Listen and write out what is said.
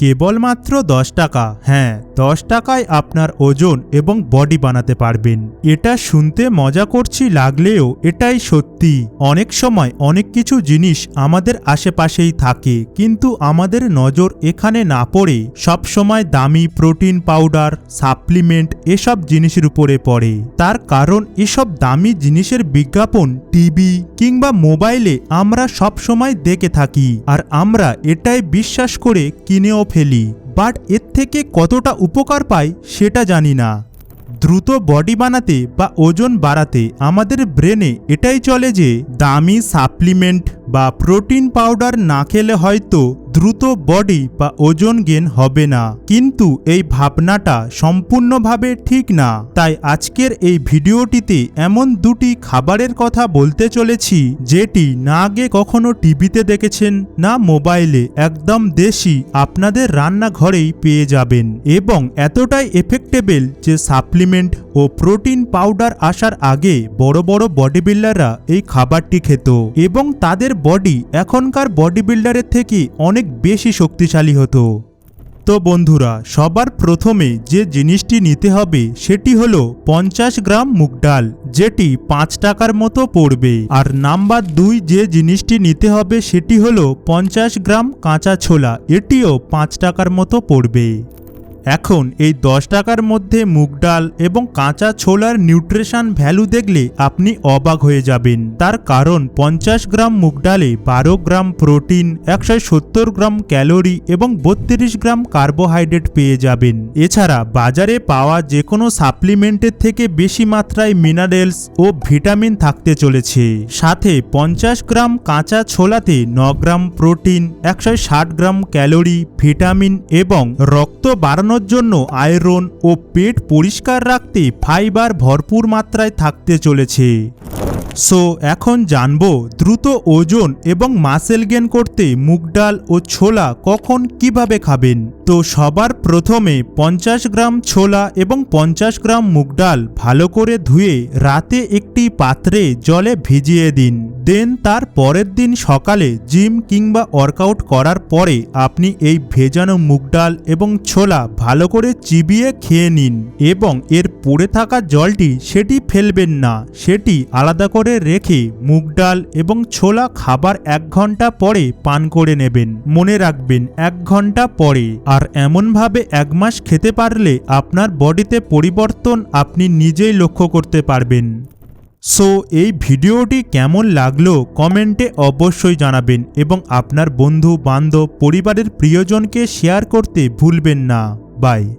কেবলমাত্র দশ টাকা। হ্যাঁ দশ টাকায় আপনার ওজন এবং বডি বানাতে পারবেন। এটা শুনতে মজা করছি লাগলেও এটাই সত্যি। অনেক সময় অনেক কিছু জিনিস আমাদের আশেপাশেই থাকে, কিন্তু আমাদের নজর এখানে না পড়ে সবসময় দামি প্রোটিন পাউডার, সাপ্লিমেন্ট এসব জিনিসের উপরে পড়ে। তার কারণ এসব দামি জিনিসের বিজ্ঞাপন, টিভি কিংবা মোবাইলে আমরা সব সময় দেখে থাকি। আর আমরা এটাই বিশ্বাস করে কিনেও ফেলি বাট এর থেকে কতটা উপকার পাই সেটা জানি না। দ্রুত বডি বানাতে বা ওজন বাড়াতে আমাদের ব্রেনে এটাই চলে যে দামি সাপ্লিমেন্ট বা প্রোটিন পাউডার না খেলে হয়তো দ্রুত বডি বা ওজন গেন হবে না। কিন্তু এই ভাবনাটা সম্পূর্ণভাবে ঠিক না। তাই আজকের এই ভিডিওটিতে এমন দুটি খাবারের কথা বলতে চলেছি, যেটি না আগে কখনো টিভিতে দেখেছেন, না মোবাইলে একদম দেশি আপনাদের রান্নাঘরেই পেয়ে যাবেন। এবং এতটাই এফেক্টেবল যে সাপ্লিমেন্ট ও প্রোটিন পাউডার আসার আগে বড় বড় বডি বিল্ডাররা এই খাবারটি খেত। এবং তাদের বডি এখনকার বডি বিল্ডারের থেকে অনেক বেশি শক্তিশালী হতো। তো বন্ধুরা, সবার প্রথমে যে জিনিসটি নিতে হবে সেটি হলো পঞ্চাশ গ্রাম মুগ ডাল, যেটি পাঁচ টাকার মতো পড়বে। আর নাম্বার দুই যে জিনিসটি নিতে হবে সেটি হলো পঞ্চাশ গ্রাম কাঁচা ছোলা, এটিও পাঁচ টাকার মতো পড়বে। এখন এই দশ টাকার মধ্যে মুগ ডাল এবং কাঁচা ছোলার নিউট্রিশন ভ্যালু দেখলে আপনি অবাক হয়ে যাবেন। তার কারণ পঞ্চাশ গ্রাম মুগ ডালে বারো গ্রাম প্রোটিন, একশো সত্তর গ্রাম ক্যালোরি এবং বত্রিশ গ্রাম কার্বোহাইড্রেট পেয়ে যাবেন। এছাড়া বাজারে পাওয়া যে কোনো সাপ্লিমেন্টের থেকে বেশি মাত্রায় মিনারেলস ও ভিটামিন থাকতে চলেছে। সাথে পঞ্চাশ গ্রাম কাঁচা ছোলাতে ন গ্রাম প্রোটিন, একশো ষাট গ্রাম ক্যালোরি, ভিটামিন এবং রক্ত বাড়ানোর জন্য আয়রন ও পেট পরিষ্কার রাখতে ফাইবার ভরপুর মাত্রায় থাকতে চলেছে। সো এখন জানব দ্রুত ওজন এবং মাসেল গেন করতে মুগ ডাল ও ছোলা কখন কীভাবে খাবেন? তো সবার প্রথমে পঞ্চাশ গ্রাম ছোলা এবং পঞ্চাশ গ্রাম মুগ ডাল ভালো করে ধুয়ে রাতে একটি পাত্রে জলে ভিজিয়ে দিন। দেন তার পরের দিন সকালে জিম কিংবা ওয়ার্কআউট করার পরে আপনি এই ভেজানো মুগ ডাল এবং ছোলা ভালো করে চিবিয়ে খেয়ে নিন এবং এর পড়ে থাকা জলটি সেটি ফেলবেন না। সেটি আলাদা করে রেখে মুগ ডাল এবং ছোলা খাবার এক ঘণ্টা পরে পান করে নেবেন। মনে রাখবেন, এক ঘণ্টা পরে। আর এমনভাবে এক মাস খেতে পারলে আপনার বডিতে পরিবর্তন আপনি নিজেই লক্ষ্য করতে পারবেন। সো, এই ভিডিওটি কেমন লাগল কমেন্টে অবশ্যই জানাবেন এবং আপনার বন্ধু, বান্ধব, পরিবারের প্রিয়জনকে শেয়ার করতে ভুলবেন না। বাই।